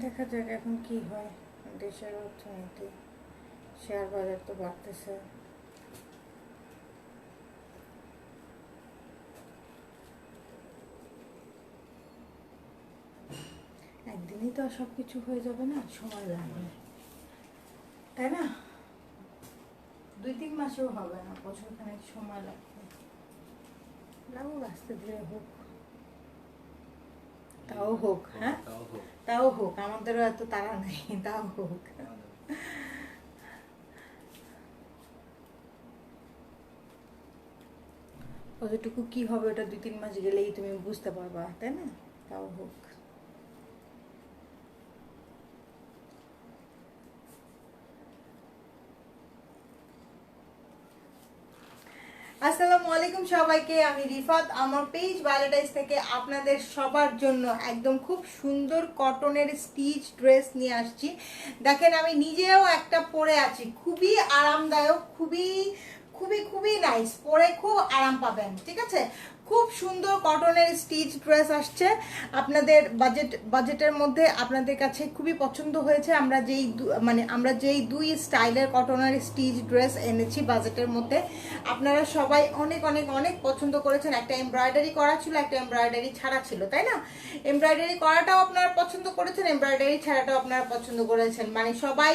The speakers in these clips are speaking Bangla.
দেখা যাক এখন কি হয়। দেশের অর্থনীতি শেয়ার বাজার তো বাড়তেছে। একদিনই তো আর সব কিছু হয়ে যাবে না, সময় লাগবে। তাই না? দুই তিন মাসেও হবে না বছর খানেক সময় লাগবে। লাগুক, আস্তে ধীরে হোক। তাও হোক হ্যাঁ? তাও হোক। আমাদেরও এত তাড়া নেই তাও হোক। কতটুকু কি হবে ওটা দুই তিন মাস গেলেই তুমি বুঝতে পারবা তাই না? তাও হোক। আসসালামু আলাইকুম সবাইকে, আমি রিফাত। আমার পেজ ভ্যালেটাইজ থেকে আপনাদের সবার জন্য একদম খুব সুন্দর কটনের স্টিচ ড্রেস নিয়ে আসছি। দেখেন, আমি নিজেও একটা পরে আছি। খুবই আরামদায়ক, খুবই খুবই খুবই নাইস পরে খুব আরাম পাবেন, ঠিক আছে? খুব সুন্দর কটনের স্টিচ ড্রেস আসছে। আপনাদের বাজেট বাজেটের মধ্যে আপনাদের কাছে খুবই পছন্দ হয়েছে। আমরা যেই মানে আমরা যেই দুই স্টাইলের কটনের স্টিচ ড্রেস এনেছি বাজেটের মধ্যে, আপনারা সবাই অনেক অনেক অনেক পছন্দ করেছেন। একটা এমব্রয়ডারি করা ছিল, একটা এমব্রয়ডারি ছাড়া ছিল, তাই না? এমব্রয়ডারি করাটাও আপনারা পছন্দ করেছেন এমব্রয়ডারি ছাড়াটাও আপনারা পছন্দ করেছেন। মানে সবাই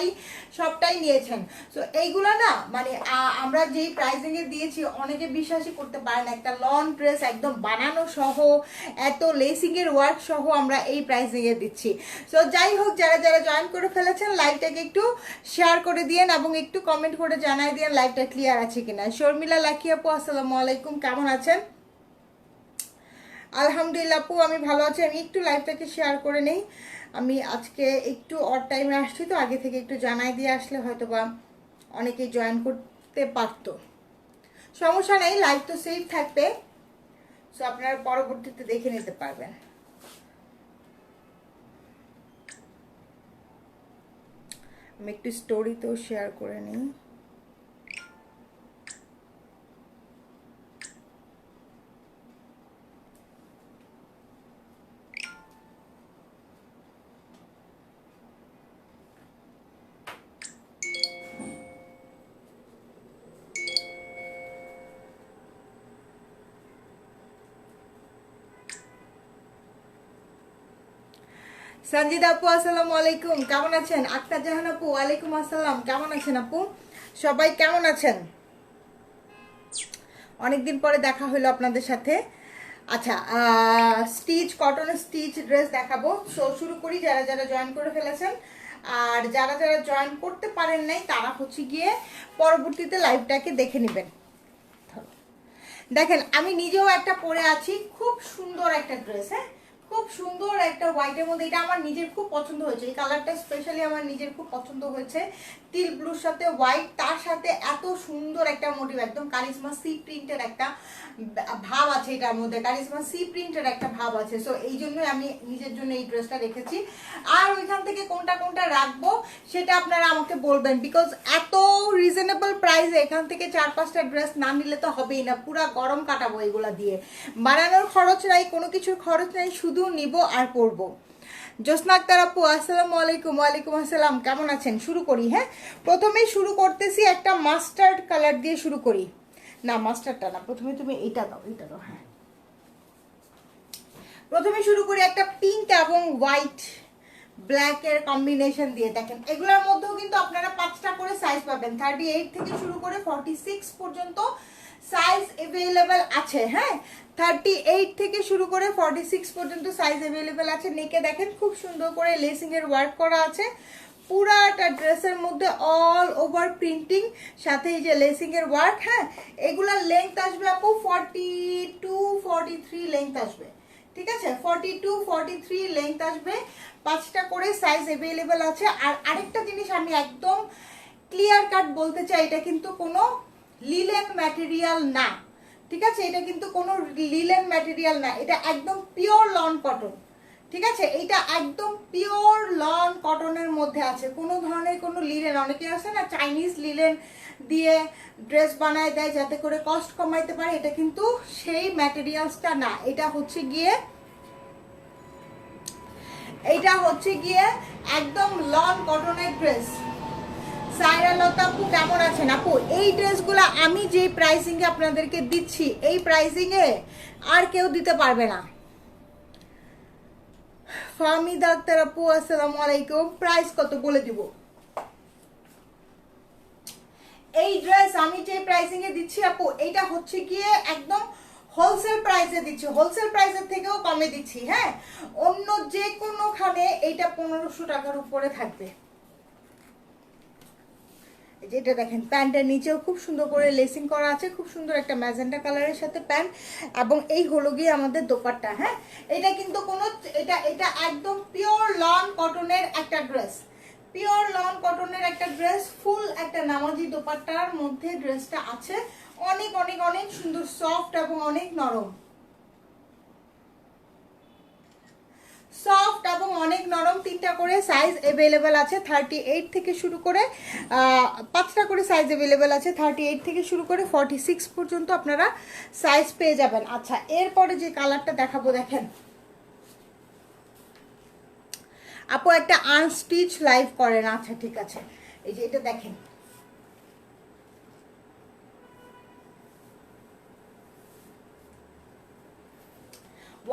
সবটাই নিয়েছেন। তো এইগুলো না মানে আমরা যেই প্রাইসিং এ দিয়েছি, অনেকে বিশ্বাসই করতে পারেন একটা লং ড্রেস একদম বানানো সহ, এত লেসিং এর ওয়ার্ক সহ আমরা এই প্রাইসিং এ দিচ্ছি। তো যাই হোক, যারা যারা জয়েন করে ফেলেছেন লাইভটাকে একটু শেয়ার করে দিয়েন এবং একটু কমেন্ট করে জানাই দিয়েন লাইভটা ক্লিয়ার আছে কিনা। শর্মিলা লাকি আপু, আসসালামু আলাইকুম, কেমন আছেন? আলহামদুলিল্লাহ আপু, আমি ভালো আছি। আমি একটু লাইভটাকে শেয়ার করে নেই। আমি আজকে একটু অর টাইমে আসছি তো, আগে থেকে একটু জানাই দিয়ে আসলে হয়তো বা অনেকেই জয়েন করতে পারতো। সমস্যা নেই লাইভ তো সেভ থাকবে। সো আপনারা পরবর্তীতে দেখে নিতে পারবেন। আমি একটু স্টোরি তো শেয়ার করে নিই। সঞ্জিদা আপু, আসসালামু আলাইকুম। কেমন আছেন? আক্তার জাহান আপু, ওয়ালাইকুম আসসালাম। কেমন আছেন আপু? সবাই কেমন আছেন? অনেকদিন পরে দেখা হলো আপনাদের সাথে। আচ্ছা স্টিচ কটন স্টিচ ড্রেস দেখাবো। সো শুরু করি যারা যারা জয়েন করে ফেলেছেন। আর যারা যারা জয়েন করতে পারেন নাই, তারা হচ্ছে গিয়ে পরবর্তীতে লাইভটাকে দেখে নেবেন। দেখেন, আমি নিজেও একটা পরে আছি। খুব সুন্দর একটা ড্রেস হ্যাঁ? খুব সুন্দর একটা হোয়াইটের মধ্যে, এটা আমার নিজের খুব পছন্দ হয়েছে। এই কালারটা স্পেশালি আমার নিজের খুব পছন্দ হয়েছে। টিল ব্লুর সাথে হোয়াইট তার সাথে এত সুন্দর একটা মোটিভ একদম কারিজমা সি প্রিন্টের একটা ভাব আছে এটার মধ্যে কারিজমা সি প্রিন্টের একটা ভাব আছে। সো এই জন্যই আমি নিজের জন্য এই ড্রেসটা রেখেছি। আর ওইখান থেকে কোনটা কোনটা রাখব, সেটা আপনারা আমাকে বলবেন। বিকজ এত রিজনেবল প্রাইসে এখান থেকে চার পাঁচটা ড্রেস না নিলে তো হবেই না। পুরা গরম কাটাবো এগুলা দিয়ে। বানানোর খরচ নাই, কোনো কিছুর খরচ নাই, শুধু নিব আর পরবো। জোসনা আক্তার আপু আসসালামু আলাইকুম, ওয়ালাইকুম আসসালাম, কেমন আছেন? শুরু করি হ্যাঁ? প্রথমেই শুরু করতেছি একটা মাস্টার্ড কালার দিয়ে শুরু করি। না মাস্টারটা না, প্রথমে তুমি এটা দাও এইটা দাও হ্যাঁ। প্রথমে শুরু করি একটা পিঙ্ক এবং হোয়াইট ব্ল্যাক এর কম্বিনেশন দিয়ে, দেখেন। এগুলোর মধ্যেও কিন্তু আপনারা পাঁচটা করে সাইজ পাবেন। থার্টি এইট থেকে শুরু করে ফর্টি সিক্স পর্যন্ত সাইজ এভেলেবেল আছে হ্যাঁ? থার্টি এইট থেকে শুরু করে ফর্টি সিক্স পর্যন্ত সাইজ এভেলেবেল আছে। নেকে দেখেন, খুব সুন্দর করে লেসিং এর ওয়ার্ক করা আছে। পুরাটা ড্রেসের মধ্যে অল ওভার প্রিন্টিং সাথে এই যে লেসিং এর ওয়ার্ক হ্যাঁ? এগুলার লেন্থ আসবে আপু forty two forty three length আসবে। ঠিক আছে? Forty two forty three length আসবে। পাঁচটা করে সাইজ অ্যাভেলেবেল আছে। আর আরেকটা জিনিস আমি একদম ক্লিয়ার কাট বলতে চাই, এটা কিন্তু কোনো লিলেন ম্যাটেরিয়াল না। ঠিক আছে? এটা কিন্তু কোনো লিলেন ম্যাটেরিয়াল না। এটা একদম পিওর লন কটন ঠিক আছে? এটা একদম পিওর লন কটনের মধ্যে আছে। কোনো ধরনের কোনো লিলেন, অনেকে আছে না চাইনিজ লিলেন দিয়ে ড্রেস বানায় দেয় যাতে করে কস্ট কমাইতে পারে। এটা কিন্তু সেই ম্যাটেরিয়ালসটা না। এটা হচ্ছে গিয়ে এইটা হচ্ছে গিয়ে একদম লন কটনের ড্রেস সাইরা লতা আপু, কেমন আছেন? আপু, এই ড্রেসগুলো আমি যে প্রাইসিংয়ে আপনাদেরকে দিচ্ছি, এই প্রাইসিংয়ে আর কেউ দিতে পারবে না। ফাহমিদ আক্তার আপু, আসসালামু আলাইকুম। প্রাইস কত বলে দিব? এই ড্রেস আমি যে প্রাইসিং এ দিচ্ছি, আপু, এইটা হচ্ছে গিয়ে একদম হোলসেল প্রাইসে দিচ্ছি। হোলসেল প্রাইসের থেকেও কমে দিচ্ছি হ্যাঁ? অন্য যে কোনোখানে এইটা পনেরোশো টাকার উপরে থাকবে। যেটা দেখেন, প্যান্টের নিচেও খুব সুন্দর করে লেসিং করা আছে, খুব সুন্দর একটা ম্যাজেন্টা কালারের সাথে প্যান্ট, এবং এই হলো গিয়ে আমাদের দোপাট্টা হ্যাঁ? এটা কিন্তু কোনো, এটা এটা একদম পিওর লন কটনের একটা ড্রেস পিওর লন কটনের একটা ড্রেস ফুল একটা নামাজি দোপাট্টার মধ্যে ড্রেসটা আছে, অনেক অনেক অনেক সুন্দর সফট এবং অনেক নরম। সফট এবং অনেক নরম তিনটা করে সাইজ অ্যাভেলেবেল আছে থার্টি এইট থেকে শুরু করে পাঁচটা করে সাইজ অ্যাভেলেবেল আছে থার্টি এইট থেকে শুরু করে ফর্টি সিক্স পর্যন্ত আপনারা সাইজ পেয়ে যাবেন। আচ্ছা এরপরে যে কালারটা দেখাবো, দেখেন। আপু একটা আনস্টিচ লাইভ করেন। আচ্ছা ঠিক আছে। এই যে এটা দেখেন।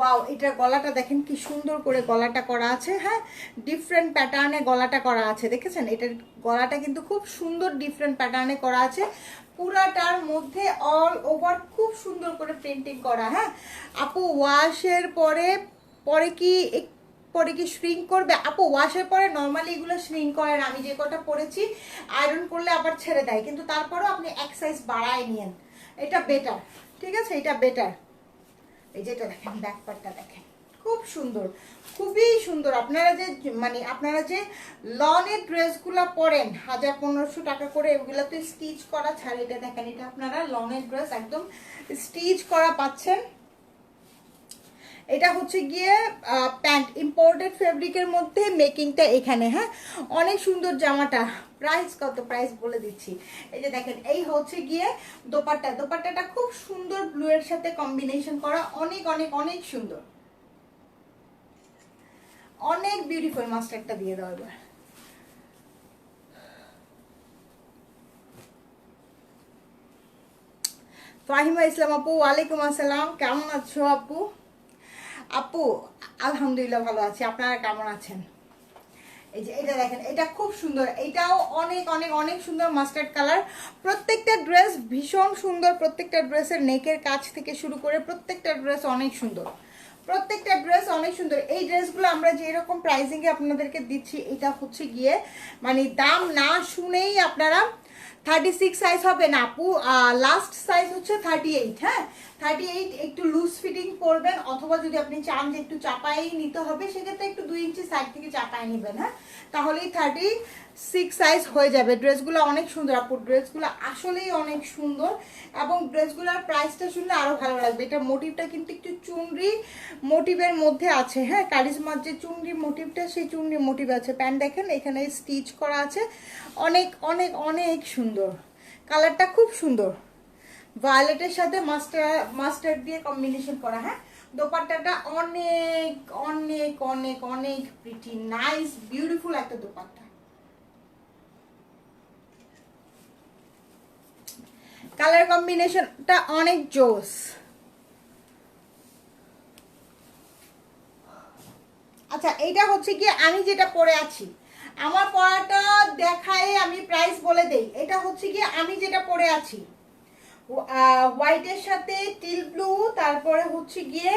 ওয়াও এটার গলাটা দেখেন কি সুন্দর করে গলাটা করা আছে হ্যাঁ? ডিফারেন্ট প্যাটার্নে গলাটা করা আছে, দেখেছেন? এটার গলাটা কিন্তু খুব সুন্দর ডিফারেন্ট প্যাটার্নে করা আছে। পুরাটার মধ্যে অল ওভার খুব সুন্দর করে পেন্টিং করা হ্যাঁ? আপু ওয়াশের পরে পরে কি পরে কি শ্রিঙ্ক করবে? আপু ওয়াশের পরে নর্মালি এগুলো শ্রিঙ্ক করে না আমি যে কটা পরেছি আয়রন করলে আবার ছেড়ে দেয়। কিন্তু তারপরেও আপনি এক সাইজ বাড়ায় নিয়েন। এটা বেটার ঠিক আছে? এটা বেটার এই যেটা দেখেন ব্যাক পার্টটা দেখেন। খুব সুন্দর, খুবই সুন্দর। আপনারা যে মানে আপনারা যে লনের ড্রেসগুলো পরেন, হাজার পনেরোশো টাকা করে, এগুলো তো স্টিচ করা ছাড়, এটা দেখেন, এটা আপনারা লনের ড্রেস একদম স্টিচ করা পাচ্ছেন। এটা হচ্ছে গিয়ে প্যান্ট ইম্পোর্টেড ফেব্রিকের মধ্যে মেকিংটা এখানে হ্যাঁ? অনেক সুন্দর জামাটা। প্রাইস কত প্রাইস বলে দিচ্ছি। এই যে দেখেন, এই হচ্ছে গিয়ে দোপাট্টা। দোপাট্টাটা খুব সুন্দর ব্লু এর সাথে কম্বিনেশন করা। অনেক অনেক অনেক সুন্দর। অনেক বিউটিফুল মাস্টারটা দিয়ে দাও এবার। ফাহিমা ইসলাম আপু, ওয়ালাইকুম আসসালাম। কেমন আছো আপু? আপু, আলহামদুলিল্লাহ ভালো আছি। আপনারা কেমন আছেন? এই যে, এটা দেখেন, এটা খুব সুন্দর। এটাও অনেক অনেক অনেক সুন্দর মাস্টার্ড কালার প্রত্যেকটা ড্রেস ভীষণ সুন্দর, প্রত্যেকটা ড্রেসের নেকের কাছ থেকে শুরু করে প্রত্যেকটা ড্রেস অনেক সুন্দর। প্রত্যেকটা ড্রেস অনেক সুন্দর। এই ড্রেসগুলো আমরা যেরকম প্রাইসিংয়ে আপনাদেরকে দিচ্ছি, এটা হচ্ছে গিয়ে মানে দাম না শুনেই আপনারা থার্টি সিক্স সাইজ হবে না, আপু লাস্ট সাইজ হচ্ছে থার্টি এইট হ্যাঁ? থার্টি এইট একটু লুজ ফিটিং করবেন, অথবা যদি আপনি চান যে একটু চাপাই নিতে হবে, সেক্ষেত্রে একটু দুই ইঞ্চি সাইড থেকে চাপাই নেবেন হ্যাঁ? তাহলেই থার্টি সিক্স সাইজ হয়ে যাবে। ড্রেসগুলো অনেক সুন্দর আপু। ড্রেসগুলো আসলেই অনেক সুন্দর এবং ড্রেসগুলোর প্রাইসটা শুনলে আরও ভালো লাগবে। এটা মোটিভটা কিন্তু একটু চুনরি মোটিভের মধ্যে আছে হ্যাঁ? কারিজমার যে চুনরি মোটিভটা সেই চুনরি মোটিভ আছে। প্যান্ট দেখেন, এখানে স্টিচ করা আছে। অনেক অনেক অনেক সুন্দর। কালারটা খুব সুন্দর। ভায়োলেটের সাথে মাস্টার মাস্টার দিয়ে কম্বিনেশন করা হ্যাঁ? দোপাট্টাটা অনেক অনেক অনেক অনেক প্রিটি নাইস বিউটিফুল একটা দোপাট্টা। কালার কম্বিনেশনটা অনেক জোস। আচ্ছা এইটা হচ্ছে কি আমি যেটা পরে আছি। আমার পরাটা দেখায় আমি প্রাইস বলে দেই। এটা হচ্ছে কি আমি যেটা পরে আছি। হোয়াইটের সাথে টিল ব্লু তারপরে হচ্ছে গিয়ে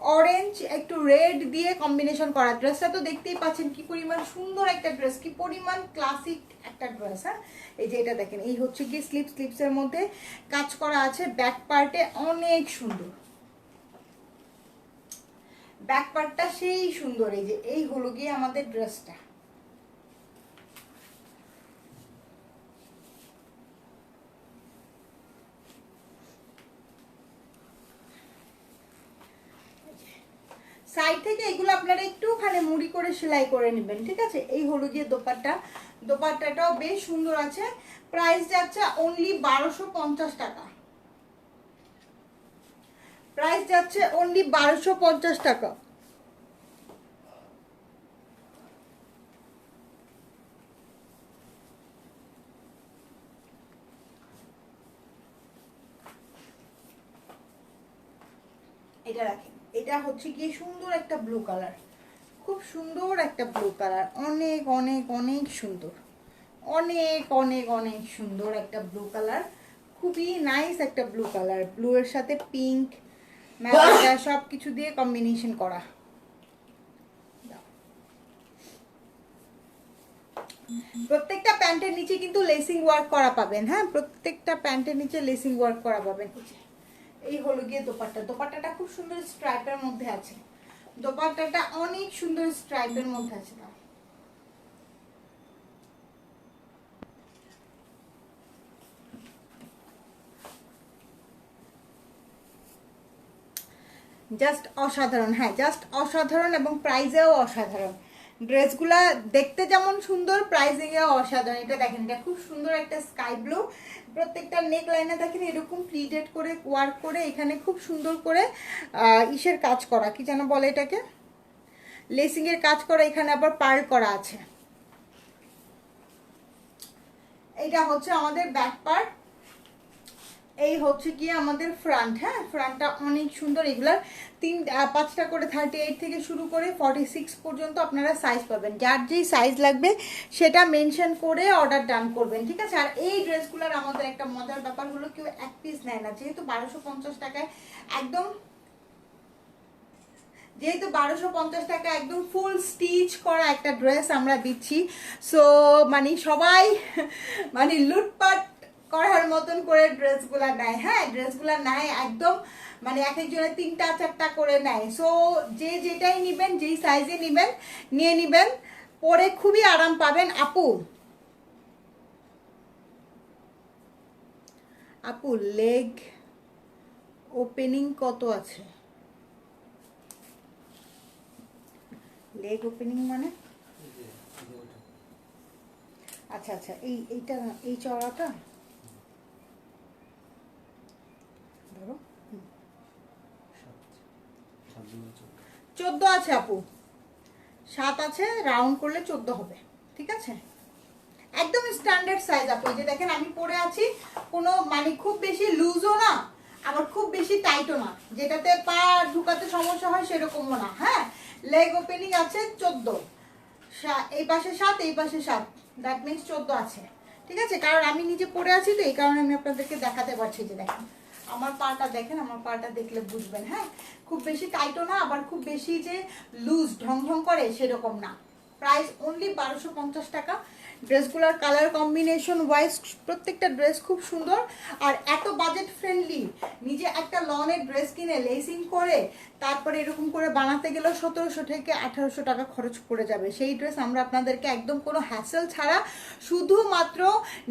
অরেঞ্জ একটু রেড দিয়ে কম্বিনেশন করা ড্রেসটা তো দেখতেই পাচ্ছেন কি পরিমাণ সুন্দর একটা ড্রেস কি পরিমাণ ক্লাসিক একটা ড্রেস হ্যাঁ? এই যে এটা দেখেন, এই হচ্ছে কি স্লিপ স্লিপসের মধ্যে কাজ করা আছে ব্যাক পার্টে অনেক সুন্দর। ব্যাক পার্টটা সেই সুন্দর, এই যে, এই হলো গিয়ে আমাদের ড্রেসটা সাইড থেকে এগুলো আপনারা একটুখানে মুড়ি করে সেলাই করে নেবেন, ঠিক আছে? এই হলুদের দোপাট্টা, দোপাট্টাটাও বেশ সুন্দর আছে। প্রাইস যাচ্ছে অনলি বারোশো পঞ্চাশ টাকা। প্রাইস যাচ্ছে অনলি বারোশো পঞ্চাশ টাকা। এটা রাখি। এটা হচ্ছে গিয়ে সুন্দর একটা ব্লু কালার খুব সুন্দর একটা ব্লু কালার অনেক অনেক অনেক সুন্দর। অনেক অনেক অনেক সুন্দর একটা ব্লু কালার খুবই নাইস একটা ব্লু কালার ব্লু এর সাথে পিঙ্ক ম্যাজেন্টা সব কিছু দিয়ে কম্বিনেশন করা। প্রত্যেকটা প্যান্টের নিচে কিন্তু লেসিং ওয়ার্ক করা পাবেন হ্যাঁ? প্রত্যেকটা প্যান্টের নিচে লেসিং ওয়ার্ক করা পাবেন। এই হলো গিয়ে দোপাট্টা। দোপাট্টাটা খুব সুন্দর স্ট্রাইপের মধ্যে আছে। দোপাট্টাটা অনেক সুন্দর স্ট্রাইপের মধ্যে আছে দাও। জাস্ট অসাধারণ হ্যাঁ জাস্ট অসাধারণ এবং প্রাইজেও অসাধারণ। ড্রেসগুলা দেখতে যেমন সুন্দর প্রাইজিংয়েও অসাধারণ। এটা দেখেন, এটা খুব সুন্দর একটা স্কাই ব্লু। প্রত্যেকটা নেক লাইনে দেখেন এরকম প্লিটেড করে ওয়ার্ক করে, এখানে খুব সুন্দর করে ইসের কাজ করা। কি যেন বলে এটাকে? লেসিং এর কাজ করা, এখানে আবার পার্ল করা আছে। এইটা হচ্ছে আমাদের ব্যাক পার্ট এই হচ্ছে কি আমাদের ফ্রান্ট হ্যাঁ? ফ্রন্টটা অনেক সুন্দর এগুলার। তিন পাঁচটা করে থার্টি এইট থেকে শুরু করে ফর্টি সিক্স পর্যন্ত আপনারা সাইজ পাবেন। যার যেই সাইজ লাগবে, সেটা মেনশন করে অর্ডার ডান করবেন, ঠিক আছে? আর এই ড্রেসগুলোর আমাদের একটা মজার ব্যাপার হলো কেউ এক পিস নেয় না। যেহেতু বারোশো পঞ্চাশ টাকায় একদম, যেহেতু বারোশো পঞ্চাশ টাকা একদম ফুল স্টিচ করা একটা ড্রেস আমরা দিচ্ছি। সো মানে সবাই মানে লুটপাট করার মতন করে ড্রেসগুলা নেয়। হ্যাঁ ড্রেসগুলা নেয় একদম মানে এক একজনের তিনটা চারটা করে নেয়। সো যে যেটাই নিবেন যেই সাইজে নিবেন নিয়ে নিবেন পরে খুবই আরাম পাবেন। আপু? আপু লেগ ওপেনিং কত আছে? লেগ ওপেনিং মানে? আচ্ছা আচ্ছা এই এইটা এই চড়াটা ধরো চোদ্দ আছে আপু। সাত আছে রাউন্ড করলে চোদ্দ হবে। ঠিক আছে? একদম স্ট্যান্ডার্ড সাইজ আপু। যে দেখেন, আমি পরে আছি। কোনো মানে খুব বেশি লুজও না, আবার খুব বেশি টাইটও না। যেটাতে পা ঢুকাতে সমস্যা হয় সেরকমও না হ্যাঁ? লেগ ওপেনিং আছে চোদ্দ। এই পাশে সাত, এই পাশে সাত। দ্যাট মিনস চোদ্দ আছে। ঠিক আছে? কারণ আমি নিজে পরে আছি তো, এই কারণে আমি আপনাদেরকে দেখাতে পারছি যে দেখেন। আমার পাটা দেখেন, আমার পাটা দেখলে বুঝবেন হ্যাঁ? খুব বেশি টাইটও না, আবার খুব বেশি যে লুজ ঢং ঢং করে, সেরকম না। প্রাইস অনলি বারোশো পঞ্চাশ টাকা। ড্রেসগুলোর কালার কম্বিনেশন ওয়াইজ প্রত্যেকটা ড্রেস খুব সুন্দর। আর এত বাজেট ফ্রেন্ডলি নিজে একটা লনের ড্রেস কিনে লেসিং করে, তারপরে এরকম করে বানাতে গেলেও সতেরোশো থেকে আঠারোশো টাকা খরচ পড়ে যাবে। সেই ড্রেস আমরা আপনাদেরকে একদম কোনো হ্যাসেল ছাড়া শুধুমাত্র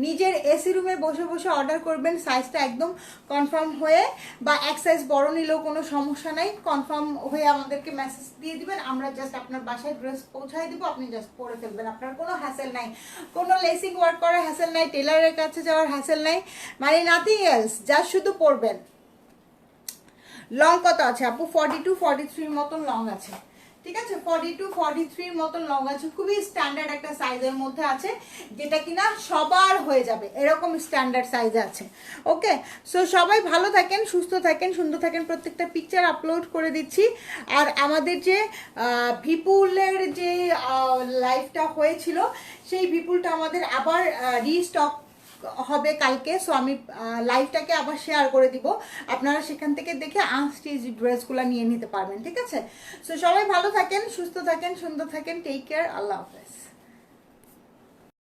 নিজের এসি রুমে বসে বসে অর্ডার করবেন। সাইজটা একদম কনফার্ম হয়ে বা এক সাইজ বড় নিলেও কোনো সমস্যা নাই। কনফার্ম হয়ে আমাদেরকে মেসেজ দিয়ে দিবেন। আমরা জাস্ট আপনার বাসায় ড্রেস পৌঁছায় দিব। আপনি জাস্ট পরে ফেলবেন। আপনার কোনো হ্যাসেল নাই। কোনো লেসিং ওয়ার্ক করার হ্যাসেল নাই টেলারের কাছে যাওয়ার হ্যাসেল নাই মানে নাথিং এলস জাস্ট শুধু পরবেন লং কত আছে আপু? ফর্টি টু ফর্টি থ্রির মতন লং আছে। ঠিক আছে? ফর্টি টু ফর্টি থ্রির মতন লং আছে। খুবই স্ট্যান্ডার্ড একটা সাইজের মধ্যে আছে, যেটা কিনা সবার হয়ে যাবে। এরকম স্ট্যান্ডার্ড সাইজ আছে। ওকে সো সবাই ভালো থাকেন, সুস্থ থাকেন, সুন্দর থাকেন। প্রত্যেকটা পিকচার আপলোড করে দিচ্ছি। আর আমাদের যে ভিপুলের যে লাইফটা হয়েছিল, সেই ভিপুলটা আমাদের আবার রিস্টক হবে কালকে সো আমি লাইভটাকে আবার শেয়ার করে দিব। আপনারা সেখান থেকে দেখে আনস্টিচ ড্রেসগুলো নিয়ে নিতে পারবেন, ঠিক আছে? সো সবাই ভালো থাকেন, সুস্থ থাকেন, সুন্দর থাকেন টেক কেয়ার আল্লাহ হাফেজ।